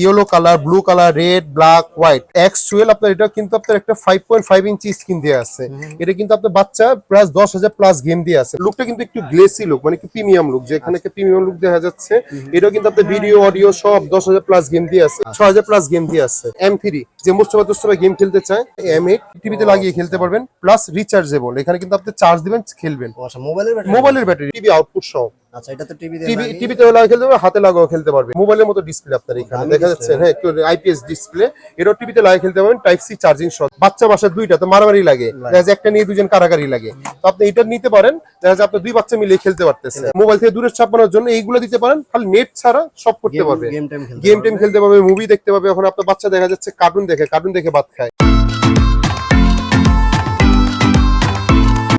Yellow colour blue colour red black white X twelve আপনার এটা কিন্তু আপনার একটা five point five inch screen দিয়ে আছে। এটা কিন্তু আপনার বাচ্চা প্লাস দশ হাজার প্লাস গেম দিয়ে আছে। লুকটা কিন্তু একটু গ্লেসি লুক মানে একটু প্রিমিয়াম লুক যেখানে একটা প্রিমিয়াম লুক দেখা যাচ্ছে। এটাও কিন্তু আপনার ভিডিও অডিও সব দশ হাজার প্লাস গেম দিয়ে আছে ছ হাজার প্লাস গেম দিয়ে আছে। এম থ্রি যে মোস্তফা তোস্তফা গেম খেলতে চায় এম এইট টিভিতে লাগিয়ে খেলতে পারবেন প্লাস রিচার্জেবল এখানে কিন্তু আপনি চার্জ দিবেন খেলবেন। আচ্ছা মোবাইলের ব্যাটারি মোবাইলের ব্যাটারি টিভি আউটপুট সহ। আচ্ছা এটা তো টিভি টিভি টিভিতে লাগিয়ে খেলতে পারবে হাতে লাগাও খেলতে পারবে। মোবাইলের মতো ডিসপ্লে আপনার এখানে। দেখা যাচ্ছে হ্যাঁ আইপিএস ডিসপ্লে এটাও টিভিতে লাগিয়ে খেলতে পারবেন। টাইপ সি চার্জিং শট বাচ্চা বাসা দুইটা তো মারামারি লাগে। দেখা যায় একটা নিয়ে দুজন কারাগারি লাগে। তো আপনি এটা নিতে পারেন দেখা যায় আপনি দুই বাচ্চা মিলিয়ে খেলতে পারতেছেন মোবাইল থেকে দূরে চাপানোর জন্য এইগুলো দিতে পারেন খালি নেট ছাড়া সব করতে পারবে। গেম টাইম খেলতে টেম খেলতে পারবে মুভি দেখতে পারবে। এখন আপনার বাচ্চা দেখা যাচ্ছে কার্টুন দেখে কার্টুন দেখে ভাত খায়।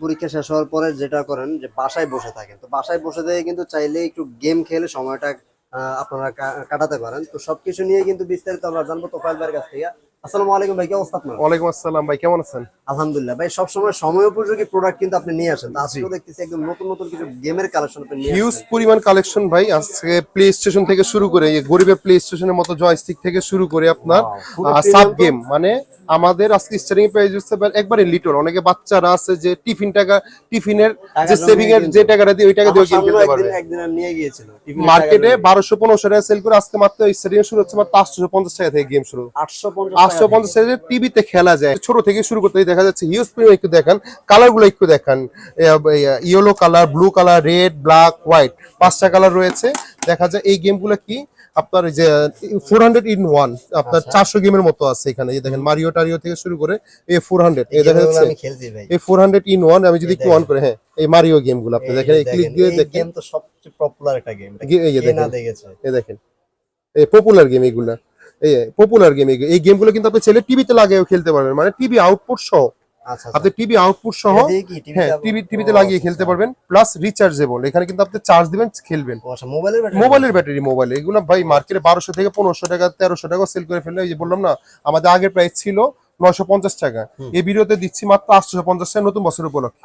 পরীক্ষা শেষ হওয়ার পরে যেটা করেন যে বাসায় বসে থাকেন। তো বাসায় বসে থেকে কিন্তু চাইলে একটু গেম খেলে সময়টা আপনারা কাটাতে পারেন। তো সবকিছু নিয়ে কিন্তু বিস্তারিত আমরা জানব তোফাইল ভাইয়ের কাছ থেকে। মানে আমাদের একবারে লিটল অনেকে বাচ্চারা আছে যে টিফিন টাকা টিফিনের যে সেভিং এর যে টাকাটা দিয়ে ওই টাকা দিয়ে পারবে। নিয়ে মার্কেটে বারোশো 1500 টাকা সেল করে আজকে মাত্র স্টেডিয়াম শুরু হচ্ছে মাত্র টাকা থেকে গেম শুরু। আটশো পাঁচশো পঞ্চাশ টিভিতে খেলা যায়। ছোট থেকে শুরু করতে দেখা যাচ্ছে হিউজ প্রিমিয়াম একটু দেখান কালারগুলো একটু দেখান। Yellow colour blue colour red black white পাঁচটা কালার রয়েছে। দেখা যায় এই গেমগুলো কি? আপনার যে ফোর হান্ড্রেড ইন ওয়ান আপনার চারশো গেমের মতো আছে এখানে। এই দেখেন মারিও টারিও থেকে শুরু করে এই ফোর হান্ড্রেড এই দেখা যাচ্ছে এই ফোর হান্ড্রেড ইন ওয়ান আমি যদি একটু অন করে হ্যাঁ এই মারিও গেমগুলো আপনি দেখেন এই ক্লিক দিয়ে দেখেন। গেম তো সবচেয়ে পপুলার একটা গেম এই দেখেন এই দেখেন এই পপুলার গেম এগুলা। পপুলার গেম এই গেমগুলো কিন্তু আপনি ছেলে টিভিতে লাগিয়েও খেলতে পারবেন। মানে টিভি আউটপুট সহ। আচ্ছা আপনি টিভি আউটপুট সহ হ্যাঁ টিভি টিভিতে লাগিয়ে খেলতে পারবেন প্লাস রিচার্জেবল এখানে কিন্তু আপনি চার্জ দিবেন খেলবেন। আচ্ছা মোবাইলের ব্যাটারি মোবাইল এগুলো ভাই মার্কেটে বারোশো থেকে পনেরোশো টাকা তেরোশো টাকা সেল করে ফেললে ওই যে বললাম না আমাদের আগের প্রাইস ছিল নয়শো পঞ্চাশ টাকা। এই ভিডিওতে দিচ্ছি মাত্র আটশো পঞ্চাশ টাকা নতুন বছর উপলক্ষে।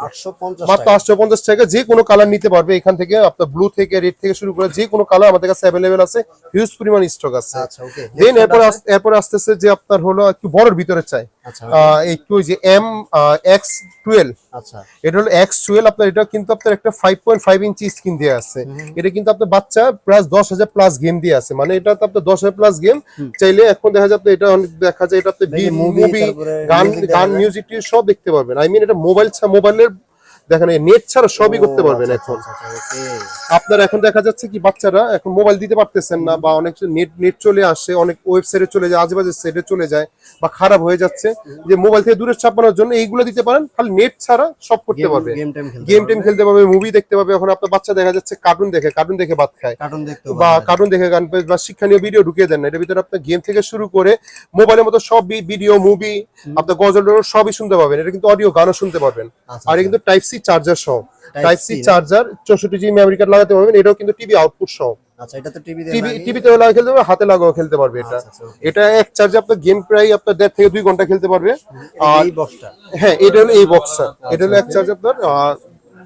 মাত্র আটশো পঞ্চাশ টাকা যে কোনো কালার নিতে পারবে এখান থেকে আপনার ব্লু থেকে রেড থেকে শুরু করে যে কোনো কালার আমাদের কাছে অ্যাভেলেবেল আছে হিউজ পরিমাণ স্টক আছে। আচ্ছা দেন এরপর এরপর আসতেছে যে আপনার হলো একটু বড়র ভিতরে চাই। আচ্ছা আহ, একটু যে এম এক্স টুয়েলভ আচ্ছা। এটা হলো এক্স টুয়েলভ আপনার এটা কিন্তু আপনার একটা five point five inch screen দিয়ে আছে। এটা কিন্তু আপনার বাচ্চা প্লাস দশ হাজার প্লাস গেম দিয়ে আছে। মানে এটা তো আপনার দশ হাজার প্লাস গেম চাইলে এখন দেখা যাচ্ছে এটা অনেক দেখা যায় এটা আপনি মুভি গান গান যায়। মিউজিক সব দেখতে পারবেন। আই মিন এটা মোবাইল মোবাইলের দেখেন নেট ছাড়া সবই করতে পারবেন আচ্ছা, এখন। আচ্ছা, আচ্ছা, আপনার এখন দেখা যাচ্ছে কি বাচ্চারা এখন মোবাইল দিতে পারতেছেন না বা অনেক নেট নেট চলে আসে অনেক ওয়েবসাইটে চলে যায় আজেবাজে সেটে চলে যায় বা খারাপ হয়ে যাচ্ছে যে মোবাইল থেকে দূরে চাপানোর জন্য এইগুলো দিতে পারেন খালি নেট ছাড়া সব করতে পারবে। গেম। টেম খেলতে পারবে। মুভি দেখতে পারবে এখন আপনার বাচ্চা দেখা যাচ্ছে কার্টুন দেখে কার্টুন দেখে ভাত খায়। কার্টুন দেখতে বা কার্টুন দেখে গান বা শিক্ষণীয় ভিডিও ঢুকিয়ে দেন না এটার ভিতরে আপনার গেম থেকে শুরু করে মোবাইলের মতো সব ভিডিও মুভি আপনার গজল সবই শুনতে পাবেন এটা কিন্তু অডিও গানও শুনতে পারবেন। আর কিন্তু টাইপ সি চার্জার সহ। টাইপ সি চার্জার চৌষট্টি জিবি মেমরি কার্ড লাগাতে পারবেন এটাও কিন্তু টিভি আউটপুট সহ। আচ্ছা এটা তো টিভি টিভি টিভিতে লাগিয়ে খেলতে পারবে হাতে লাগাও খেলতে পারবে এটা। আচ্ছা, আচ্ছা. এটা এক চার্জে আপনার গেম প্রায় আপনার দেড় থেকে দুই ঘণ্টা খেলতে পারবে। আর এই বক্সটা হ্যাঁ এটা হলো এই বক্সটা এটা হলো এক চার্জ আপনার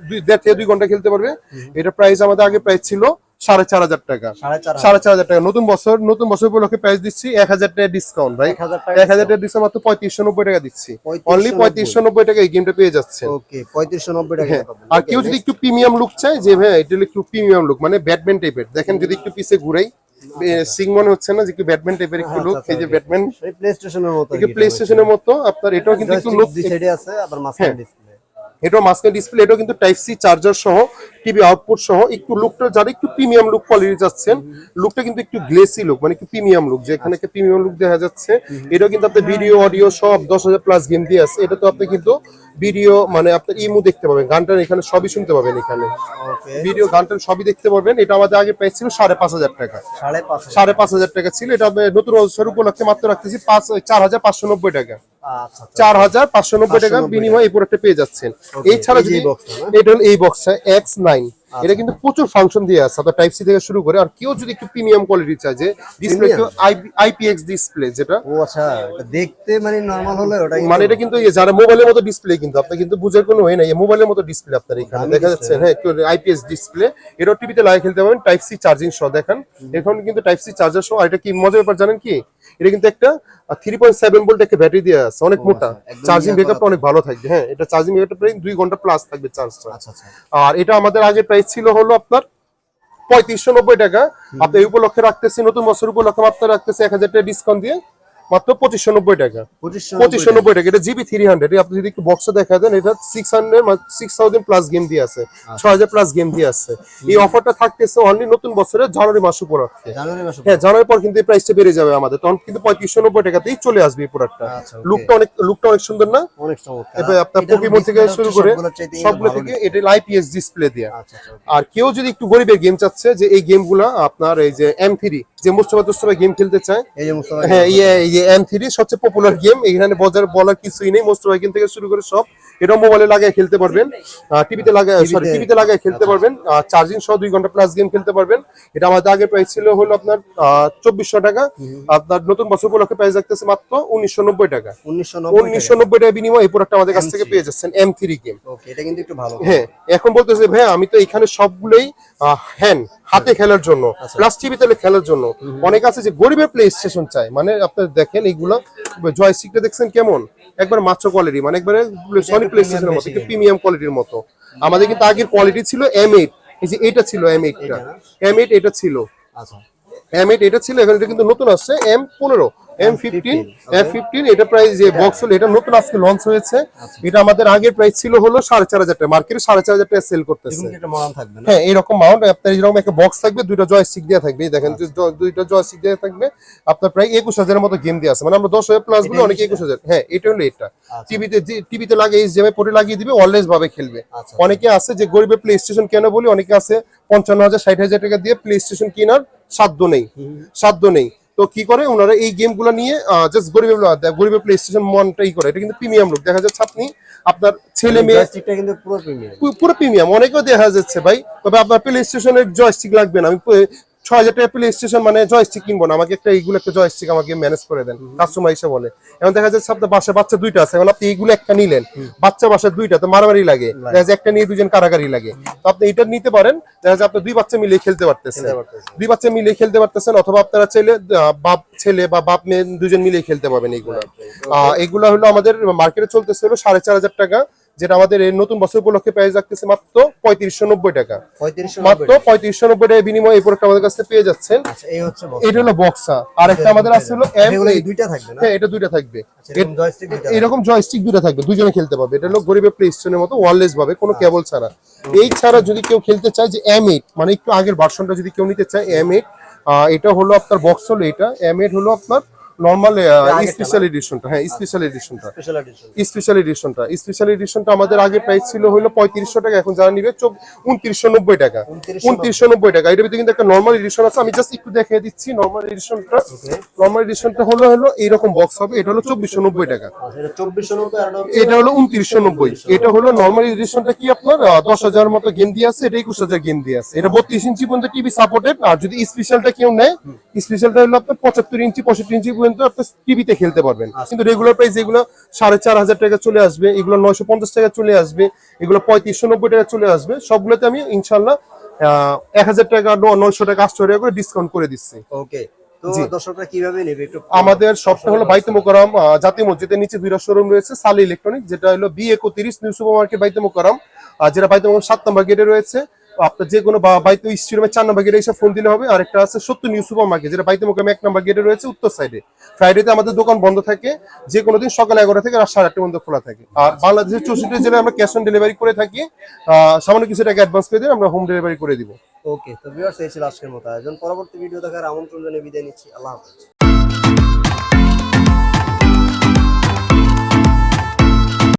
দুই দেড় থেকে দুই ঘণ্টা খেলতে পারবে। এটা প্রাইস আমাদের আগে প্রাইস ছিল সাড়ে চার হাজার টাকা। সাড়ে চার হাজার। টাকা। নতুন বছর নতুন বছর উপলক্ষে প্রাইস দিচ্ছি এক হাজার টাকা ডিসকাউন্ট ভাই। এক হাজার টাকা ডিসকাউন্ট মাত্র পঁয়ত্রিশশো নব্বই টাকা দিচ্ছি। অনলি পঁয়ত্রিশশো নব্বই টাকা এই গেমটা পেয়ে যাচ্ছে পঁয়ত্রিশশো নব্বই টাকা হ্যাঁ। আর কেউ যদি একটু প্রিমিয়াম লুক চায় যে ভাই এটা একটু প্রিমিয়াম লুক মানে ব্যাটম্যান টাইপের দেখেন যদি একটু পিছে ঘুরাই সিং মনে হচ্ছে না যে একটু ব্যাটম্যান টাইপের একটু আচ্ছা, লুক আচ্ছা, এই যে ব্যাটম্যান প্লে স্টেশনের মতো প্লে স্টেশনের মতো আপনার এটাও কিন্তু একটু লুক আছে আবার মাঝখানে ডিসপ্লে এটাও মাস্কের ডিসপ্লে এটাও কিন্তু টাইপ সি চার্জার সহ টিভি আউটপুট সহ একটু লুকটা যারা একটু প্রিমিয়াম লুক কোয়ালিটি যাচ্ছেন লুকটা কিন্তু একটু গ্লেসি লুক মানে একটু প্রিমিয়াম লুক যেখানে একটা প্রিমিয়াম লুক দেখা যাচ্ছে। এটাও কিন্তু আপনার ভিডিও অডিও সব দশ হাজার প্লাস গেম দিয়ে আছে। এটা তো আপনি কিন্তু ভিডিও মানে আপনার ইমু দেখতে পাবেন। গানটার এখানে সবই শুনতে পাবেন এখানে। ভিডিও গানটার সবই দেখতে পারবেন। এটা আমাদের আগে প্রাইস ছিল সাড়ে পাঁচ হাজার টাকা। সাড়ে পাঁচ হাজার। টাকা ছিল। এটা নতুন বছর উপলক্ষে মাত্র রাখতেছি পাঁচ চার হাজার পাঁচশো নব্বই টাকা। চার হাজার পাঁচশো নব্বই টাকা 590 বিনিময়ে এই প্রোডাক্টটা পেয়ে যাচ্ছেন। এছাড়া যদি এটা হলো এই বক্সটা এক্স নাইন এটা কিন্তু প্রচুর ফাংশন দিয়ে আছে আপনার টাইপ সি থেকে শুরু করে আর কেউ যদি একটু প্রিমিয়াম কোয়ালিটি চায় যে ডিসপ্লে একটু আইপিএক্স ডিসপ্লে যেটা। ও আচ্ছা দেখতে মানে নরমাল হলে ওটা মানে এটা কিন্তু যারা মোবাইলের মতো ডিসপ্লে কিন্তু আপনি কিন্তু বুঝার কোনো ওয়ে নাই এই মোবাইলের মতো ডিসপ্লে আপনার এখানে। দেখা যাচ্ছে হ্যাঁ আইপিএস ডিসপ্লে এটা টিভিতে লাগিয়ে খেলতে পারবেন টাইপ সি চার্জিং সহ দেখেন। এখন কিন্তু টাইপ সি চার্জার সহ আর এটা কি মজার ব্যাপার জানেন কি? এটা কিন্তু একটা থ্রি পয়েন্ট সেভেন ভোল্ট একটা ব্যাটারি দিয়ে আছে অনেক মোটা। আচ্ছা, চার্জিং ইয়া ব্যাকআপটা অনেক ভালো থাকবে হ্যাঁ এটা চার্জিং ব্যাকআপটা প্রায় দুই ঘণ্টা প্লাস থাকবে চার্জটা আচ্ছা আচ্ছা। আর এটা আমাদের আগে প্রাইস ছিল হলো আপনার পঁয়ত্রিশশো নব্বই টাকা। আপনি এই উপলক্ষে রাখতেছি নতুন বছর উপলক্ষে আপনার রাখতেছি এক হাজার টাকা ডিসকাউন্ট দিয়ে। মাত্র পঁচিশশো নব্বই টাকা। পঁচিশশো নব্বই টাকা। এটা জিবি থ্রি হান্ড্রেড আপনি যদি একটু বক্সে দেখা দেন এটা six hundred six thousand plus game দিয়ে আছে। ছয় হাজার প্লাস গেম দিয়ে আছে। এই অফারটা থাকতেছে অনলি নতুন বছরের জানুয়ারি মাস মাসে হ্যাঁ জানুয়ারি পর কিন্তু এই প্রাইসটা বেড়ে যাবে আমাদের। তখন কিন্তু পঁয়ত্রিশশো নব্বই টাকাতেই চলে আসবে এই প্রোডাক্টটা আচ্ছা, লুকটা অনেক লুকটা অনেক সুন্দর না? অনেক এবার আপনার এটার থেকে শুরু করে সবগুলো থেকে এটা আইপিএস ডিসপ্লে দেয়া। আচ্ছা আচ্ছা। আর কেউ যদি একটু গরিবের গেম চাচ্ছে যে এই গেমগুলো আপনার এই যে এম থ্রি যে মোস্তফা তোস্তফা গেম খেলতে চায়। এই যে মুস্তফা হ্যাঁ এম থ্রি সবচেয়ে পপুলার গেম এখানে বাজার বলার কিছুই নেই। মোস্তফা গেম থেকে শুরু করে সব। এটা মোবাইলে লাগায় খেলতে পারবেন। টিভিতে লাগায় সরি টিভিতে- লাগায় খেলতে পারবেন। চার্জিং সহ দুই ঘণ্টা প্লাস গেম খেলতে পারবেন। এটা আমাদের আগে প্রাইস ছিল হলো আপনার চব্বিশশো টাকা। আপনার নতুন বছর উপলক্ষে প্রাইস রাখতেছে মাত্র উনিশশো নব্বই টাকা। উনিশশো নব্বই টাকা। বিনিময় এই প্রোডাক্ট আমাদের কাছ থেকে পেয়ে যাচ্ছেন এম থ্রি গেম ওকে এটা কিন্তু একটু ভালো। হ্যাঁ এখন বলতেছে ভাই আমি তো এখানে সবগুলোই হ্যান্ড হাতে খেলার জন্য প্লাস টিভিতে খেলার জন্য। অনেক আছে যে গরিবের প্লে স্টেশন চাই মানে আপনার দেখেন এইগুলো জয়স্টিকটা দেখছেন কেমন? একবার মাত্র কোয়ালিটি মানে একবারে সনি প্লে স্টেশনের মতো প্রিমিয়াম কোয়ালিটির মতো। আমাদের কিন্তু আগের কোয়ালিটি ছিল এম এইট এই যে এটা ছিল এম এইটটা এম এইট এটা ছিল। আচ্ছা। এম এইট এটা ছিল এখন এটা কিন্তু নতুন আসছে এম পনেরো এম ফিফটিন এম ফিফটিন এটা প্রাইস যে বক্স হলো এটা নতুন আজকে লঞ্চ হয়েছে। এটা আমাদের আগের প্রাইস ছিল হলো সাড়ে চার হাজার টাকা মার্কেটে সাড়ে চার হাজার টাকা সেল করতেছে। হ্যাঁ এরকম মাউন্ট আপনার এরকম একটা বক্স থাকবে দুইটা জয়স্টিক দেওয়া থাকবে দেখেন জ- দুইটা জয়স্টিক দেওয়া থাকবে আপনার প্রায় একুশ হাজারের মতো গেম দেওয়া আছে মানে আমরা দশ হাজার প্লাস বলে অনেকে একুশ হাজার। হ্যাঁ এটা হলো এটা। টিভিতে টিভিতে লাগে এই জেমে পরে লাগিয়ে দিবে অলওয়েজ ভাবে খেলবে। আচ্ছা। অনেকে আছে যে গরিবের প্লে স্টেশন কেন বলি অনেকে আছে পঞ্চান্ন হাজার ষাট হাজার টাকা দিয়ে প্লে স্টেশন কেনার সাধ্য নেই সাধ্য নেই। তো কি করে? ওনারা এই গেম গেমগুলো নিয়ে জাস্ট গরিবের গরিবের প্লে স্টেশন মনটাই করে। এটা কিন্তু প্রিমিয়াম লোক। দেখা যাচ্ছে আপনি আপনার ছেলে মেয়ে কিন্তু পুরো প্রিমিয়াম পুরো প্রিমিয়াম অনেকেও দেখা যাচ্ছে ভাই। তবে আপনার প্লে স্টেশনের জয়স্টিক লাগবে না। আমি ছয় হাজার টাকা প্লে স্টেশন মানে জয়স্টিক কিনবো না। আমাকে একটা এইগুলো একটা জয়স্টিক আমাকে ম্যানেজ করে দেন। কাস্টমার হিসেবে বলে। এখন দেখা যাচ্ছে আপনার বাসায় বাচ্চা দুইটা আছে। এখন আপনি এইগুলো একটা নিলেন। বাচ্চা বাসায় দুইটা তো মারামারি লাগে। দেখা যাচ্ছে একটা নিয়ে দুজন কারাগারি লাগে। তো আপনি এটা নিতে পারেন। দেখা যাচ্ছে আপনি দুই বাচ্চা মিলে খেলতে পারতেছেন। দুই বাচ্চা মিলে খেলতে পারতেছেন অথবা আপনারা চাইলে বাপ ছেলে বা বাপ মেয়ে দুজন মিলে খেলতে পারবেন এইগুলো। আহ, এগুলা হলো আমাদের মার্কেটে চলতেছে হলো সাড়ে চার হাজার টাকা। যেটা আমাদের এই নতুন বছর উপলক্ষে প্রাইস রাখতেছে মাত্র পঁয়ত্রিশশো নব্বই টাকা। মাত্র পঁয়ত্রিশশো নব্বই টাকা বিনিময়ে এই প্রোডাক্ট আমাদের কাছে পেয়ে যাচ্ছেন। আচ্ছা। এটা হলো বক্সা আর একটা আমাদের আছে হলো দুইটা থাকবে হ্যাঁ এটা দুইটা থাকবে। আচ্ছা, এরকম জয়স্টিক দুইটা দুটো থাকবে। দুজনে খেলতে পারবে। এটা হলো গরিবের প্লে স্টেশনের মতো ওয়ারলেস ভাবে কোনো কেবল ছাড়া। এই ছাড়া যদি কেউ খেলতে চায় যে এম এইট মানে একটু আগের ভার্সনটা যদি কেউ নিতে চায় এম এইট এটা হলো আপনার বক্স হলো এটা। এম এইট হলো আপনার নর্মাল স্পেশাল এডিশনটা হ্যাঁ স্পেশাল এডিশনটা স্পেশাল এডিশনটা স্পেশাল এডিশনটা আমাদের আগে প্রাইস ছিল হলো পঁয়ত্রিশশো টাকা এখন যারা নিবে উনত্রিশশো নব্বই টাকা। উনত্রিশশো নব্বই। টাকা। এটার ভিতরে কিন্তু একটা নর্মাল এডিশন আছে। আমি জাস্ট একটু দেখিয়ে দিচ্ছি নর্মাল এডিশনটা নর্মাল এডিশনটা হলো হলো এইরকম বক্স হবে। এটা হলো চব্বিশশো নব্বই টাকা। এটা হলো উনত্রিশশো নব্বই। এটা হলো নর্মাল এডিশনটা কি আপনার? দশ হাজার মতো গেম দিয়ে আছে এটা একুশ হাজার গেম দিয়ে আছে। এটা বত্রিশ ইঞ্চি পর্যন্ত টিভি সাপোর্টেড আর যদি স্পেশালটা কেউ নেয় স্পেশালটা হলো আপনার পঁচাত্তর ইঞ্চি পঁয়ষট্টি ইঞ্চি পর্যন্ত আপনার টিভিতে খেলতে পারবেন। কিন্তু রেগুলার প্রাইস এগুলো সাড়ে চার হাজার টাকা চলে আসবে এগুলো নয়শো পঞ্চাশ টাকা চলে আসবে এগুলো পঁয়ত্রিশশো নব্বই টাকা চলে আসবে। সবগুলোতে আমি ইনশাল্লাহ এক হাজার টাকা নয়শো টাকা আটশো টাকা করে ডিসকাউন্ট করে দিচ্ছি। ওকে আমাদের শপটা হলো বাইতে মোকারম জাতীয় মসজিদের নিচে দুইটা শোরুম রয়েছে সালি ইলেকট্রনিক যেটা হলো বি একত্রিশ নিউ সুপার মার্কেট বাইতে মোকারম আর যেটা বাইতে মোকারম সাত নম্বর গেটে রয়েছে। আপনার যে কোনো বাইতে স্টেডিয়ামের চার নম্বর গেটে এসে ফোন দিলে হবে। আরেকটা আছে সত্য নিউ সুপার মার্কেট যেটা বাইতে মোকারম এক নম্বর গেটে রয়েছে উত্তর সাইডে ফ্রাইডেতে আমাদের দোকান বন্ধ থাকে। যে কোনো দিন সকাল এগারোটা থেকে রাত সাড়ে আটটা পর্যন্ত খোলা থাকে। আর বাংলাদেশের চৌষট্টি জেলায় আমরা ক্যাশ অন ডেলিভারি করে থাকি। সামান্য কিছু টাকা অ্যাডভান্স করে দিয়ে আমরা হোম ডেলিভারি করে দিব। ওকে তো ভিউয়ার্স এই ছিল আজকের মতো আয়োজন। পরবর্তী ভিডিও দেখার আমন্ত্রণ জানিয়ে বিদায় নিচ্ছি। আল্লাহ হাফেজ।